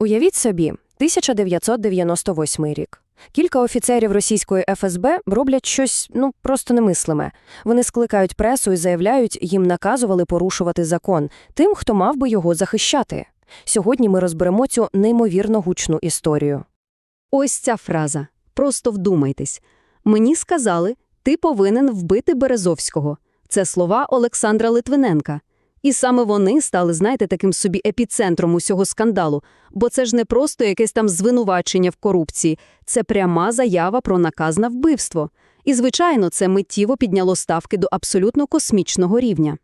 Уявіть собі, 1998 рік. Кілька офіцерів російської ФСБ роблять щось, ну, просто немислиме. Вони скликають пресу і заявляють, їм наказували порушувати закон тим, хто мав би його захищати. Сьогодні ми розберемо цю неймовірно гучну історію. Ось ця фраза. Просто вдумайтесь. Мені сказали, ти повинен вбити Березовського. Це слова Олександра Литвиненка. І саме вони стали, знаєте, таким собі епіцентром усього скандалу, бо це ж не просто якесь там звинувачення в корупції, це пряма заява про наказ на вбивство. І, звичайно, це миттєво підняло ставки до абсолютно космічного рівня.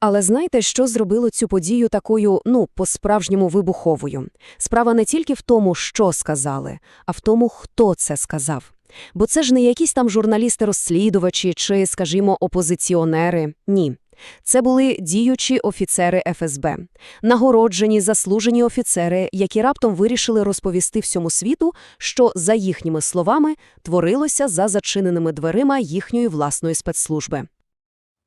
Але знаєте, що зробило цю подію такою, ну, по-справжньому вибуховою? Справа не тільки в тому, що сказали, а в тому, хто це сказав. Бо це ж не якісь там журналісти-розслідувачі чи, скажімо, опозиціонери. Ні. Це були діючі офіцери ФСБ, нагороджені, заслужені офіцери, які раптом вирішили розповісти всьому світу, що, за їхніми словами, творилося за зачиненими дверима їхньої власної спецслужби.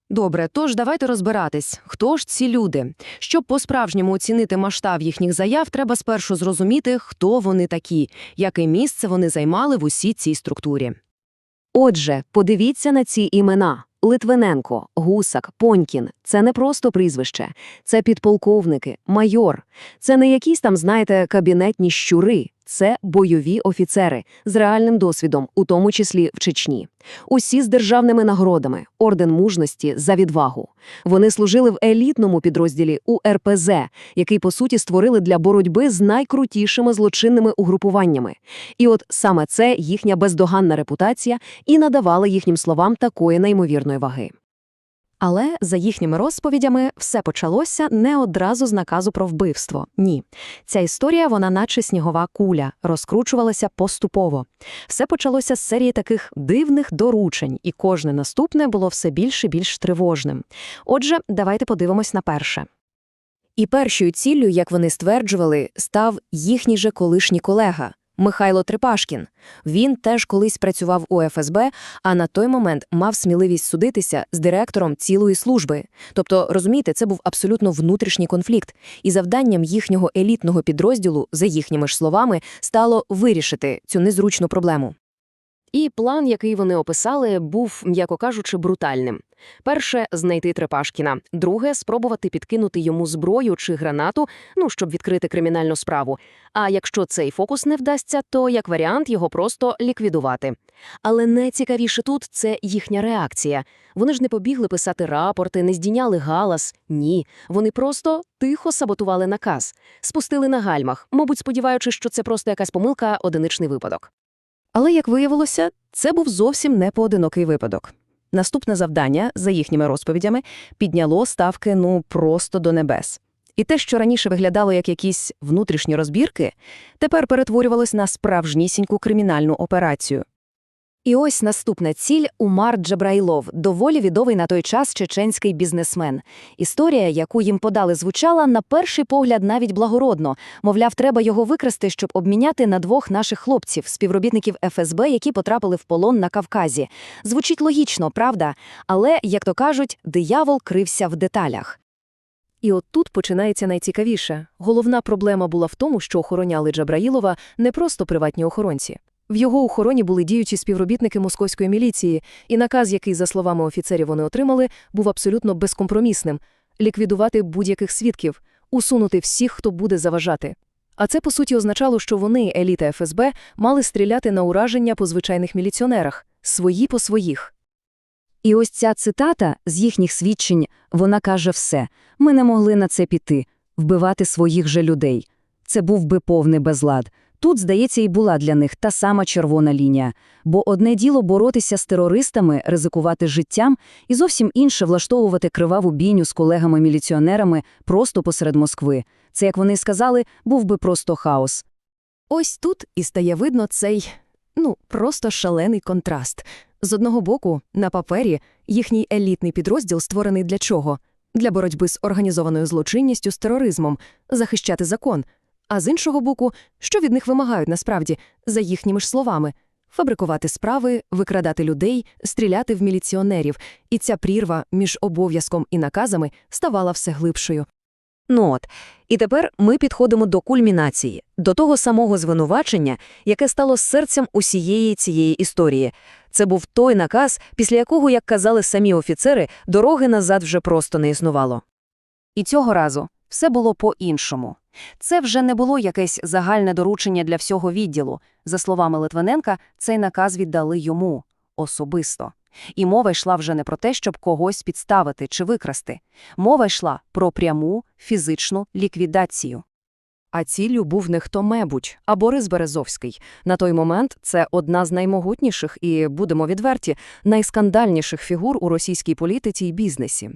Добре, тож давайте розбиратись, хто ж ці люди. Щоб по-справжньому оцінити масштаб їхніх заяв, треба спершу зрозуміти, хто вони такі, яке місце вони займали в усій цій структурі. Отже, подивіться на ці імена. Литвиненко, Гусак, Понькін – це не просто прізвище, це підполковники, майор. Це не якісь там, знаєте, кабінетні щури, це бойові офіцери з реальним досвідом, у тому числі в Чечні. Усі з державними нагородами, орден мужності за відвагу. Вони служили в елітному підрозділі УРПЗ, який, по суті, створили для боротьби з найкрутішими злочинними угрупуваннями. І от саме це їхня бездоганна репутація і надавала їхнім словам такої неймовірної ваги. Але, за їхніми розповідями, все почалося не одразу з наказу про вбивство. Ні. Ця історія, вона наче снігова куля, розкручувалася поступово. Все почалося з серії таких дивних доручень, і кожне наступне було все більш і більш тривожним. Отже, давайте подивимось на перше. І першою ціллю, як вони стверджували, став їхній же колишній колега Михайло Трипашкін. Він теж колись працював у ФСБ, а на той момент мав сміливість судитися з директором цілої служби. Тобто, розумієте, це був абсолютно внутрішній конфлікт, і завданням їхнього елітного підрозділу, за їхніми ж словами, стало вирішити цю незручну проблему. І план, який вони описали, був, м'яко кажучи, брутальним. Перше знайти Трепашкіна, друге спробувати підкинути йому зброю чи гранату, ну щоб відкрити кримінальну справу. А якщо цей фокус не вдасться, то як варіант його просто ліквідувати. Але найцікавіше тут це їхня реакція. Вони ж не побігли писати рапорти, не здійняли галас. Ні, вони просто тихо саботували наказ, спустили на гальмах, мабуть, сподіваючись, що це просто якась помилка, одиничний випадок. Але, як виявилося, це був зовсім не поодинокий випадок. Наступне завдання, за їхніми розповідями, підняло ставки ну просто до небес. І те, що раніше виглядало як якісь внутрішні розбірки, тепер перетворювалось на справжнісіньку кримінальну операцію. І ось наступна ціль Умар Джабраїлов, доволі відомий на той час чеченський бізнесмен. Історія, яку їм подали, звучала на перший погляд навіть благородно. Мовляв, треба його викрасти, щоб обміняти на двох наших хлопців, співробітників ФСБ, які потрапили в полон на Кавказі. Звучить логічно, правда? Але, як то кажуть, диявол крився в деталях. І от тут починається найцікавіше. Головна проблема була в тому, що охороняли Джабраїлова не просто приватні охоронці. В його охороні були діючі співробітники московської міліції, і наказ, який, за словами офіцерів, вони отримали, був абсолютно безкомпромісним – ліквідувати будь-яких свідків, усунути всіх, хто буде заважати. А це, по суті, означало, що вони, еліта ФСБ, мали стріляти на ураження по звичайних міліціонерах – свої по своїх. І ось ця цитата з їхніх свідчень, вона каже все. Ми не могли на це піти, вбивати своїх же людей. Це був би повний безлад. Тут, здається, і була для них та сама червона лінія. Бо одне діло боротися з терористами, ризикувати життям, і зовсім інше влаштовувати криваву бійню з колегами-міліціонерами просто посеред Москви. Це, як вони сказали, був би просто хаос. Ось тут і стає видно цей, ну, просто шалений контраст. З одного боку, на папері, їхній елітний підрозділ створений для чого? Для боротьби з організованою злочинністю, з тероризмом, захищати закон. А з іншого боку, що від них вимагають насправді, за їхніми ж словами фабрикувати справи, викрадати людей, стріляти в міліціонерів, і ця прірва між обов'язком і наказами ставала все глибшою. Ну от, і тепер ми підходимо до кульмінації, до того самого звинувачення, яке стало серцем усієї цієї історії. Це був той наказ, після якого, як казали самі офіцери, дороги назад вже просто не існувало. І цього разу все було по-іншому. Це вже не було якесь загальне доручення для всього відділу. За словами Литвиненка, цей наказ віддали йому особисто. І мова йшла вже не про те, щоб когось підставити чи викрасти. Мова йшла про пряму фізичну ліквідацію. А ціллю був не хто-мебудь, а Борис Березовський. На той момент це одна з наймогутніших і, будемо відверті, найскандальніших фігур у російській політиці і бізнесі.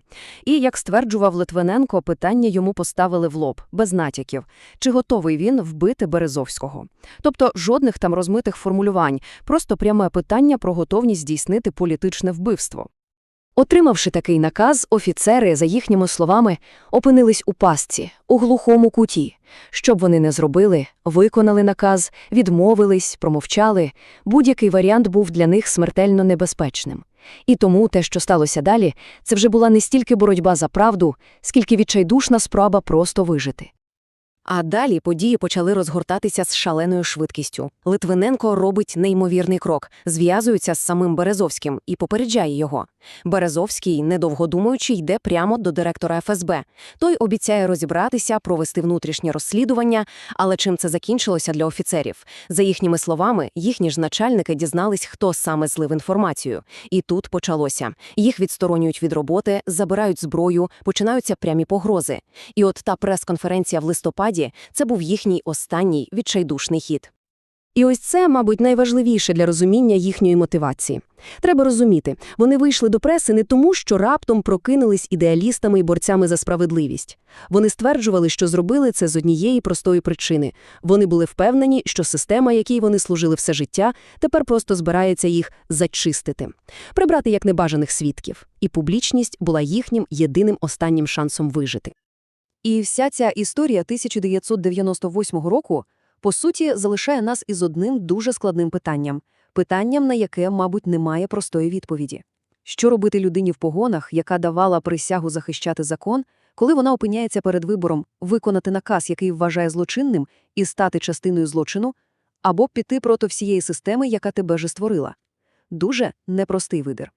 І, як стверджував Литвиненко, питання йому поставили в лоб, без натяків, чи готовий він вбити Березовського. Тобто жодних там розмитих формулювань, просто пряме питання про готовність здійснити політичне вбивство. Отримавши такий наказ, офіцери, за їхніми словами, опинились у пастці, у глухому куті. Що б вони не зробили, виконали наказ, відмовились, промовчали, будь-який варіант був для них смертельно небезпечним. І тому те, що сталося далі, це вже була не стільки боротьба за правду, скільки відчайдушна спроба просто вижити. А далі події почали розгортатися з шаленою швидкістю. Литвиненко робить неймовірний крок, зв'язується з самим Березовським і попереджає його. Березовський, недовго думаючи, йде прямо до директора ФСБ. Той обіцяє розібратися, провести внутрішнє розслідування, але чим це закінчилося для офіцерів? За їхніми словами, їхні ж начальники дізнались, хто саме злив інформацію. І тут почалося. Їх відсторонюють від роботи, забирають зброю, починаються прямі погрози. І от та прес-конференція в листопаді – це був їхній останній відчайдушний хід. І ось це, мабуть, найважливіше для розуміння їхньої мотивації. Треба розуміти, вони вийшли до преси не тому, що раптом прокинулись ідеалістами і борцями за справедливість. Вони стверджували, що зробили це з однієї простої причини. Вони були впевнені, що система, якій вони служили все життя, тепер просто збирається їх зачистити, прибрати як небажаних свідків. І публічність була їхнім єдиним останнім шансом вижити. І вся ця історія 1998 року, по суті, залишає нас із одним дуже складним питанням. Питанням, на яке, мабуть, немає простої відповіді. Що робити людині в погонах, яка давала присягу захищати закон, коли вона опиняється перед вибором виконати наказ, який вважає злочинним, і стати частиною злочину, або піти проти всієї системи, яка тебе же створила? Дуже непростий вибір.